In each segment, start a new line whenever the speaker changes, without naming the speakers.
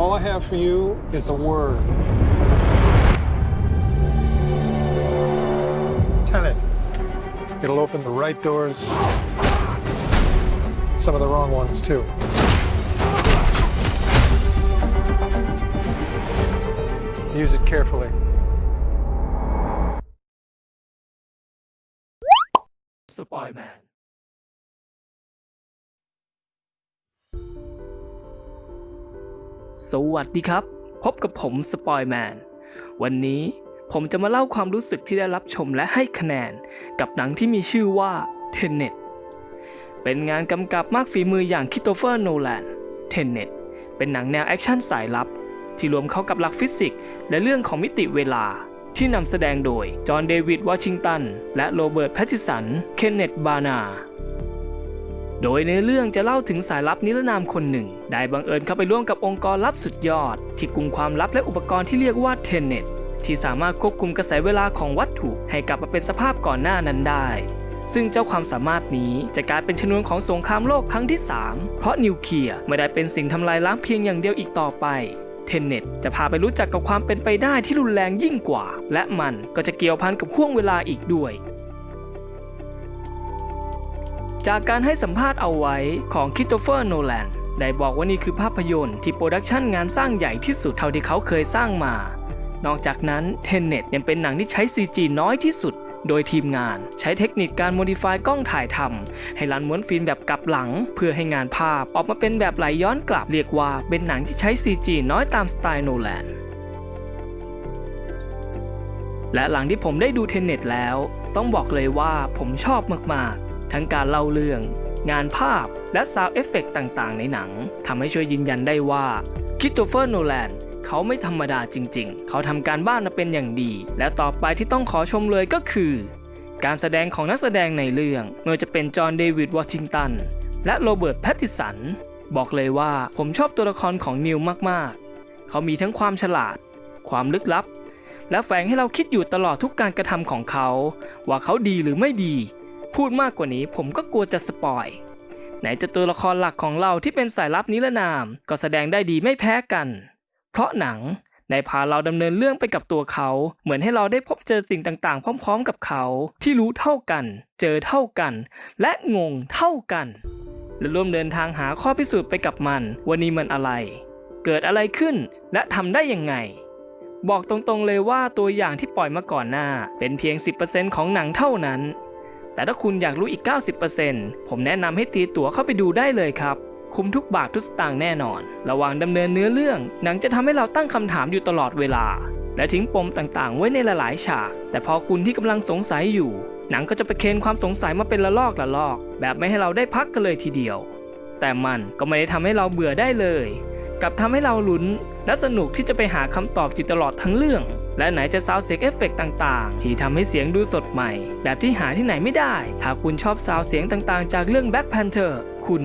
All I have for you is a word. Tenet. It'll open the right doors, some of the wrong ones, too. Use it carefully.
สป สวัสดีครับ พบกับผมสปอยแมน วันนี้ผมจะมาเล่าความรู้สึกที่ได้รับชมและให้คะแนน กับหนังที่มีชื่อว่าเทนเน็ตเป็นงานกำกับมากฝีมืออย่างคิโตเฟอร์โนแลนเทนเน็ตเป็นหนังแนวแอคชั่นสายลับ ที่รวมเข้ากับหลักฟิสิกส์และเรื่องของมิติเวลา ที่นำแสดงโดย จอห์นเดวิดวอชิงตัน และโรเบิร์ตแพตติสัน เคนเนตบานา โดยในเรื่องจะเล่าถึงสายลับนิรนามคนหนึ่ง ได้บังเอิญเข้าไปร่วมกับองค์กรลับสุดยอด ที่กุมความลับและอุปกรณ์ที่เรียกว่าเทนเน็ตที่สามารถควบคุมกระแสเวลาของวัตถุให้กลับมาเป็นสภาพก่อนหน้านั้นได้ ซึ่งเจ้าความสามารถนี้จะกลายเป็นชนวนของสงครามโลกครั้งที่ 3 เพราะนิวเคลียร์ไม่ได้เป็นสิ่งทำลายล้างเพียงอย่างเดียวอีกต่อไปเทนเน็ตจะพาไปรู้จักกับความเป็นไปได้ที่รุนแรงยิ่งกว่า และมันก็จะเกี่ยวพันกับห่วงเวลาอีกด้วย จากการให้สัมภาษณ์เอาไว้ของคิโตเฟอร์โนแลนได้บอกว่านี่คือภาพยนตร์ที่โปรดักชันงานสร้างใหญ่ที่สุดเท่าที่เขาเคยสร้างมา นอกจากนั้นเทนเน็ตยังเป็นหนังที่ใช้ CG น้อยที่สุด โดยทีมงานใช้เทคนิคการโมดิฟายกล้องถ่ายทำให้รันม้วนฟิล์มแบบกลับหลัง เพื่อให้งานภาพออกมาเป็นแบบไหลย้อนกลับเรียกว่าเป็นหนังที่ใช้ CG น้อยตามสไตล์โนแลนและหลังที่ผมได้ดูเทนเน็ตแล้ว ต้องบอกเลยว่าผมชอบมากๆ ทั้งการเล่าเรื่อง งานภาพและซาวเอฟเฟกต่างๆ ในหนังทำให้ช่วยยืนยันได้ว่าคิโตเฟอร์โนแลนเขาไม่ธรรมดาจริง ๆ เขาทำการบ้านมาเป็นอย่างดี และต่อไปที่ต้องขอชมเลยก็คือ การแสดงของนักแสดงในเรื่องไม่ว่าจะเป็นจอห์นเดวิดวอชิงตันและโรเบิร์ตแพตติสัน บอกเลยว่าผมชอบตัวละครของนิวมากๆ เขามีทั้งความฉลาด ความลึกลับ และแฝงให้เราคิดอยู่ตลอดทุกการกระทำของเขา ว่าเขาดีหรือไม่ดี พูดมากกว่านี้ผมก็กลัวจะสปอย ไหนจะตัวละครหลักของเราที่เป็นสายลับนิรนามก็แสดงได้ดีไม่แพ้กัน เพราะหนังได้พาเราดำเนินเรื่องไปกับตัวเขา เหมือนให้เราได้พบเจอสิ่งต่างๆ พร้อม ๆ กับเขา ที่รู้เท่ากัน เจอเท่ากัน และงงเท่ากัน และร่วมเดินทางหาข้อพิสูจน์ไปกับมันว่านี่มันอะไร เกิดอะไรขึ้นและทำได้ยังไง บอกตรงๆเลยว่าตัวอย่างที่ปล่อยมาก่อนหน้า เป็นเพียง 10%ของหนังเท่านั้น แต่ถ้าคุณอยากรู้อีก 90%ผมแนะนำให้ตีตั๋วเข้าไปดูได้เลยครับ คุ้มทุกบาททุกสตางค์แน่นอน ระหว่างดำเนินเนื้อเรื่อง หนังจะทำให้เราตั้งคำถามอยู่ตลอดเวลา และทิ้งปมต่างๆ ไว้ในหลายๆฉาก แต่พอคุณที่กำลังสงสัยอยู่ หนังก็จะไปเค้นความสงสัยมาเป็นละลอกละลอก แบบไม่ให้เราได้พักกันเลยทีเดียว แต่มันก็ไม่ได้ทำให้เราเบื่อได้เลยกลับทำให้เราลุ้นและสนุกที่จะไปหาคำตอบอยู่ตลอดทั้งเรื่อง และไหนจะซาวด์เสียงเอฟเฟกต์ต่างๆ ที่ทำให้เสียงดูสดใหม่ แบบที่หาที่ไหนไม่ได้ ถ้าคุณชอบซาวด์เสียงต่างๆ จากเรื่อง Black Panther คุณ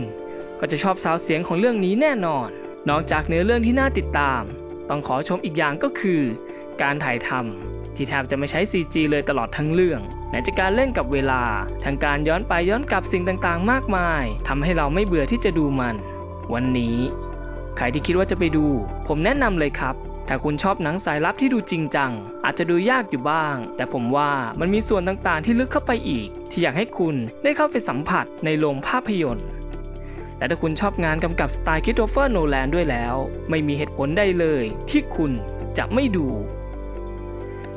ก็จะชอบซาวด์เสียงของเรื่องนี้แน่นอน นอกจากเนื้อเรื่องที่น่าติดตาม ต้องขอชมอีกอย่างก็คือ การถ่ายทำที่แทบจะไม่ใช้ CG เลยตลอดทั้งเรื่องไหนจะการเล่นกับเวลาทั้งการย้อนไปย้อนกลับสิ่งต่างๆ มากมายทำให้เราไม่เบื่อที่จะดูมัน วันนี้ใครที่คิดว่าจะไปดู ผมแนะนำเลยครับ ถ้าคุณชอบหนังสายลับที่ดูจริงจัง อาจจะดูยากอยู่บ้าง แต่ผมว่ามันมีส่วนต่างๆ ที่ลึกเข้าไปอีก ที่อยากให้คุณได้เข้าไปสัมผัสในโรงภาพยนตร์และถ้าคุณชอบงานกำกับสไตล์คิโตเฟอร์โนแลนด้วยแล้ว ไม่มีเหตุผลใดเลย ที่คุณจะไม่ดู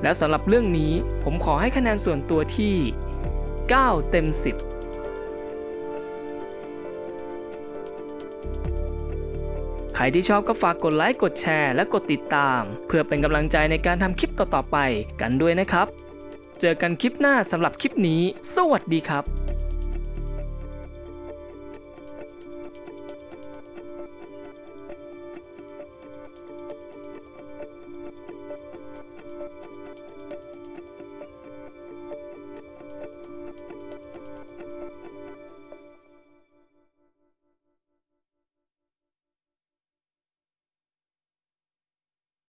และสำหรับเรื่องนี้ผมขอให้คะแนนส่วนตัวที่ 9 เต็ม 10 ใครที่ชอบก็ฝากกดไลค์กดแชร์ และกดติดตาม เพื่อเป็นกำลังใจในการทำคลิปต่อๆไปกันด้วยนะครับ เจอกันคลิปหน้าสำหรับคลิปนี้ สวัสดีครับ